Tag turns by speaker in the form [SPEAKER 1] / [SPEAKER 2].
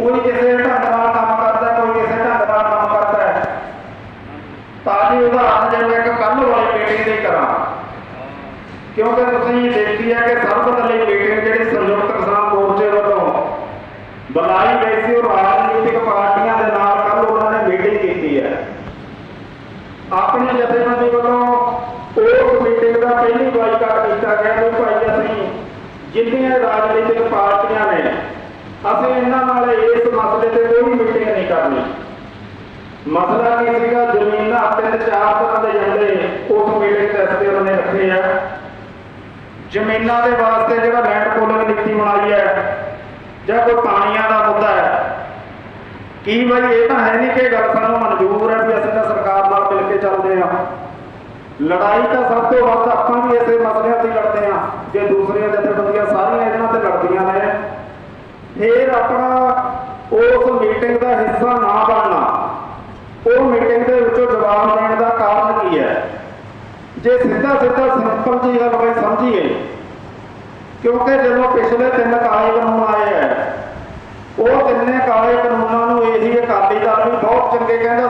[SPEAKER 1] ਕੋਈ ਕਿਸੇ ਢੰਗ ਨਾਲ ਕੰਮ ਕਰਦਾ, ਕੋਈ ਕਿਸੇ ਢੰਗ ਨਾਲ ਕੰਮ ਕਰਦਾ ਹੈ। ਤਾਂ ਜੀ ਉਦਾਹਰਨ ਜਿਵੇਂ ਇੱਕ ਕੱਲ ਵਾਲੀ ਮੀਟਿੰਗ ਦੀ ਕਰਾਂ। ਕਿਉਂਕਿ ਤੁਸੀਂ ਦੇਖੀ ਹੈ ਕਿ ਸਰਬਦਲੀ ਮੀਟਿੰਗ ਜਿਹੜੀ ਸੰਯੁਕਤ ਕਿਸਾਨ ਮੋਰਚੇ ਵੱਲੋਂ ਬੁਲਾਈ ਗਈ ਸੀ, ਉਹ ਰਾਜਨੀਤਿਕ ਪਾਰਟੀਆਂ ਦੇ ਨਾਲ ਕੱਲ ਉਹਨਾਂ ਨੇ ਮੀਟਿੰਗ ਕੀਤੀ ਹੈ। ਆਪਣੀ ਜਥੇਬੰਦੀ ਵੱਲੋਂ ਉਸ ਮੀਟਿੰਗ ਦਾ ਪਹਿਲੀ ਬਾਈਕਾਟ ਕੀਤਾ ਗਿਆ ਕਿ ਭਾਈ ਅਸੀਂ ਜਿੰਨੀਆਂ ਰਾਜਨੀਤਿਕ ਪਾਰਟੀਆਂ ਨੇ, ਅਸੀਂ ਇਸ ਕੋਈ ਮੀਟਿੰਗ ਨਹੀਂ ਕਰਨੀ। ਮਸਲਾ ਕੀ ਸੀਗਾ, ਜ਼ਮੀਨਾਂ ਤਿੰਨ ਚਾਰ ਤਰ੍ਹਾਂ ਦੇ ਏਜੰਡੇ ਉਸ ਮੀਟਿੰਗ ਤੇ ਅਸੀਂ ਉਹਨਾਂ ਰੱਖੇ ਆ। ਜ਼ਮੀਨਾਂ ਦੇ ਵਾਸਤੇ ਜਿਹੜਾ ਲੈਂਡ ਪੋਲਿੰਗ ਨੀਤੀ ਬਣਾਈ ਹੈ, ਜਾਂ ਕੋਈ ਪਾਣੀਆਂ ਦਾ ਮੁੱਦਾ ਹੈ। ਕੀ ਬਈ, ਇਹ ਤਾਂ ਹੈ ਨਹੀਂ ਕਿ ਗੱਲ ਸਾਨੂੰ ਮਨਜ਼ੂਰ ਹੈ ਵੀ ਅਸੀਂ ਤਾਂ ਸਰਕਾਰ ਨਾਲ ਮਿਲ ਕੇ ਚੱਲਦੇ ਹਾਂ। ਲੜਾਈ ਤਾਂ ਸਭ ਤੋਂ ਵੱਧ ਆਪਾਂ ਵੀ ਇਸੇ ਮਸਲੇ ਤੇ ਹੀ ਲੜਦੇ ਹਾਂ ਜੇ ਦੂਸਰੀਆਂ ਜਥੇਬੰਦੀਆਂ ਸਾਰੀਆਂ ਇਹਨਾਂ ਤੇ ਲੜਦੀਆਂ ਨੇ ਫਿਰ ਆਪਣਾ ਉਸ ਮੀਟਿੰਗ ਦਾ ਹਿੱਸਾ ਨਾ ਬਣਨਾ, ਉਹ ਮੀਟਿੰਗ ਦੇ ਵਿੱਚੋਂ ਜਵਾਬ ਦੇਣ ਦਾ ਕਾਰਨ ਕੀ ਹੈ? ਜੇ ਸਿੱਧਾ ਸਿੱਧਾ ਸਿੰਪਲ ਜੀ ਗੱਲ ਬਈ ਸਮਝੀਏ ਕਿਉਂਕਿ ਜਦੋਂ ਪਿਛਲੇ ਤਿੰਨ ਕਾਲੇ ਕਾਨੂੰਨ ਆਏ ਹੈ, ਉਹ ਤਿੰਨੇ ਕਾਲੇ ਕਾਨੂੰਨਾਂ ਨੂੰ ਇਹੀ ਅਕਾਲੀ ਦਲ ਵੀ ਬਹੁਤ ਚੰਗੇ ਕਹਿੰਦਾ